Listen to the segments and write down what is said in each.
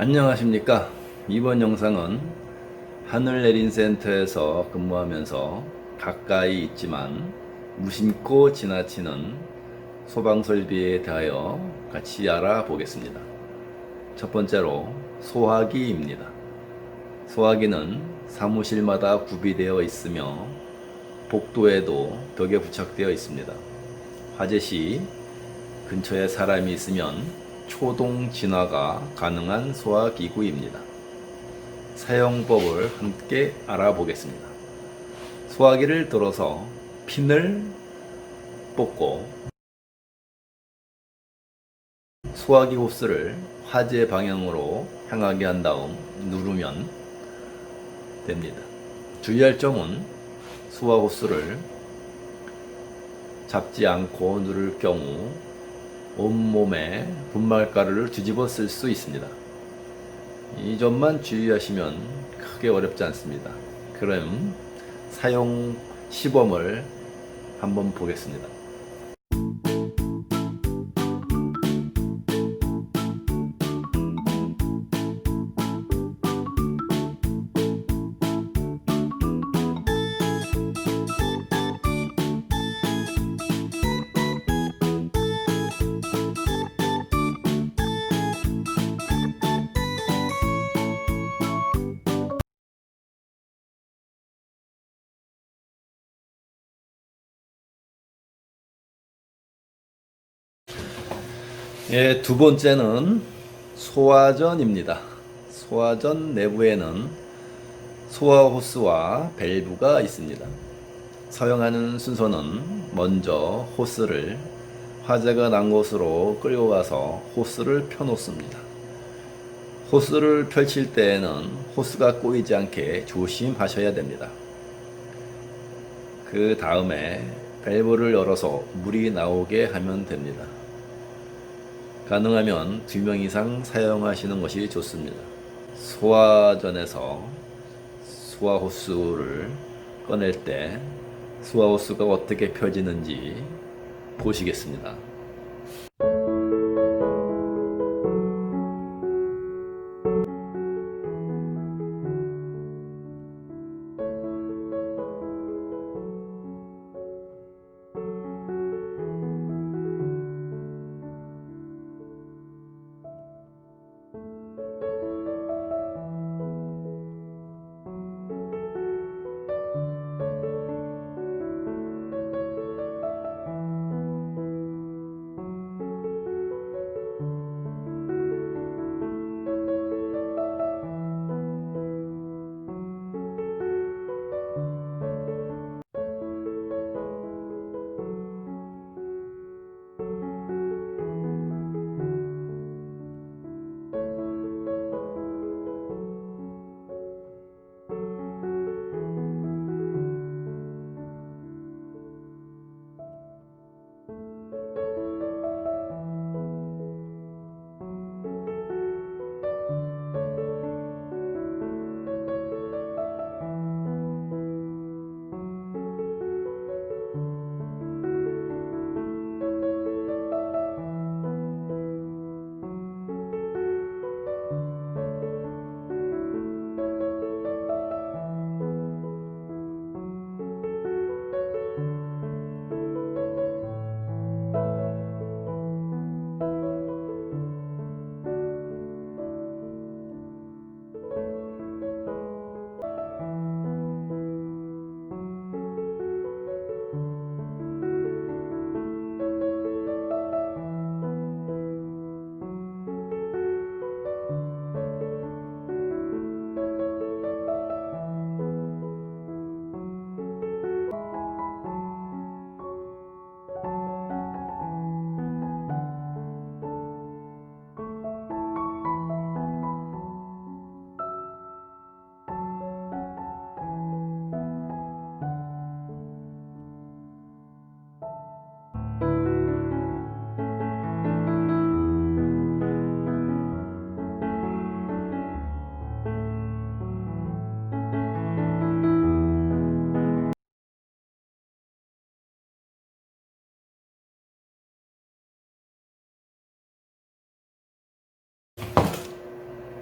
안녕하십니까? 이번 영상은 하늘 내린 센터에서 근무하면서 가까이 있지만 무심코 지나치는 소방 설비에 대하여 같이 알아보겠습니다. 첫 번째로 소화기입니다. 소화기는 사무실마다 구비되어 있으며 복도에도 벽에 부착되어 있습니다. 화재 시 근처에 사람이 있으면 초동 진화가 가능한 소화기구입니다. 사용법을 함께 알아보겠습니다. 소화기를 들어서 핀을 뽑고 소화기 호스를 화재 방향으로 향하게 한 다음 누르면 됩니다. 주의할 점은 소화 호스를 잡지 않고 누를 경우 온몸에 분말가루를 뒤집어 쓸 수 있습니다. 이 점만 주의하시면 크게 어렵지 않습니다. 그럼 사용 시범을 한번 보겠습니다. 예, 두 번째는 소화전입니다. 소화전 내부에는 소화 호스와 밸브가 있습니다. 사용하는 순서는 먼저 호스를 화재가 난 곳으로 끌고 가서 호스를 펴놓습니다. 호스를 펼칠 때에는 호스가 꼬이지 않게 조심하셔야 됩니다. 그 다음에 밸브를 열어서 물이 나오게 하면 됩니다. 가능하면 두 명 이상 사용하시는 것이 좋습니다. 소화전에서 소화호스를 꺼낼 때 소화호스가 어떻게 펴지는지 보시겠습니다.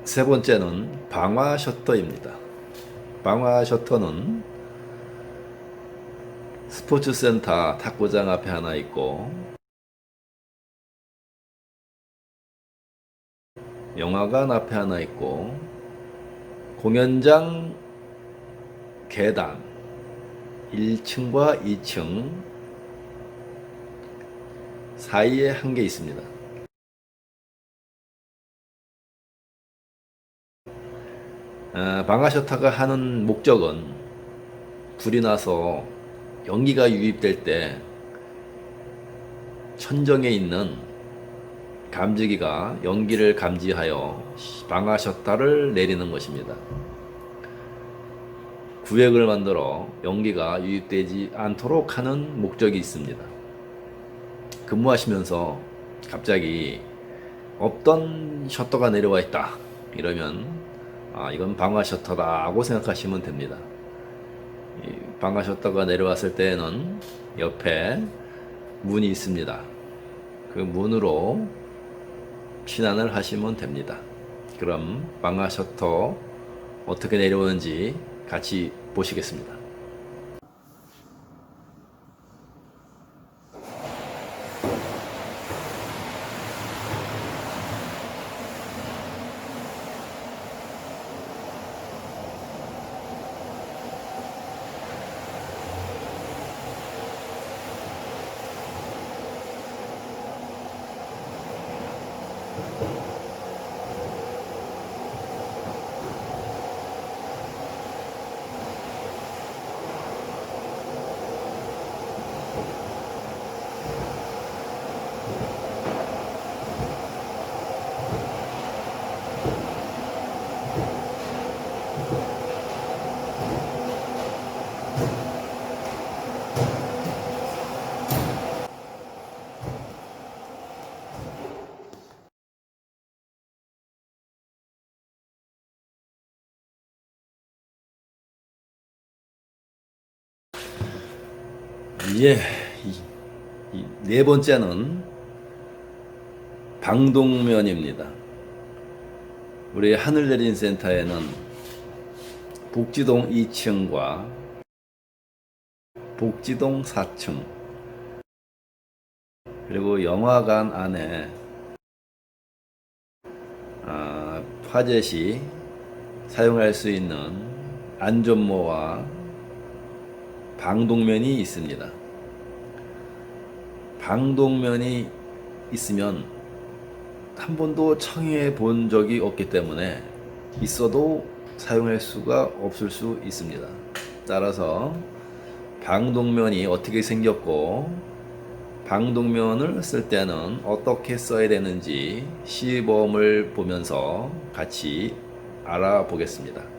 세 번째는 방화 셔터입니다. 방화 셔터는 스포츠 센터 탁구장 앞에 하나 있고 영화관 앞에 하나 있고 공연장 계단 1층과 2층 사이에 한 개 있습니다. 방화 셔터가 하는 목적은 불이 나서 연기가 유입될 때 천정에 있는 감지기가 연기를 감지하여 방화 셔터를 내리는 것입니다. 구획을 만들어 연기가 유입되지 않도록 하는 목적이 있습니다. 근무하시면서 갑자기 없던 셔터가 내려와 있다. 이러면 아, 이건 방화 셔터다고 생각하시면 됩니다. 이 방화 셔터가 내려왔을 때에는 옆에 문이 있습니다. 그 문으로 피난을 하시면 됩니다. 그럼 방화 셔터 어떻게 내려오는지 같이 보시겠습니다. 예, 이- 이 네 번째는 방독면입니다. 우리 하늘내린 센터에는 복지동 2층과 복지동 4층 그리고 영화관 안에 아, 화재 시 사용할 수 있는 안전모와 방독면이 있습니다. 방독면이 있으면 한 번도 청해 본 적이 없기 때문에 있어도 사용할 수가 없을 수 있습니다. 따라서 방독면이 어떻게 생겼고 방독면을 쓸 때는 어떻게 써야 되는지 시범을 보면서 같이 알아보겠습니다.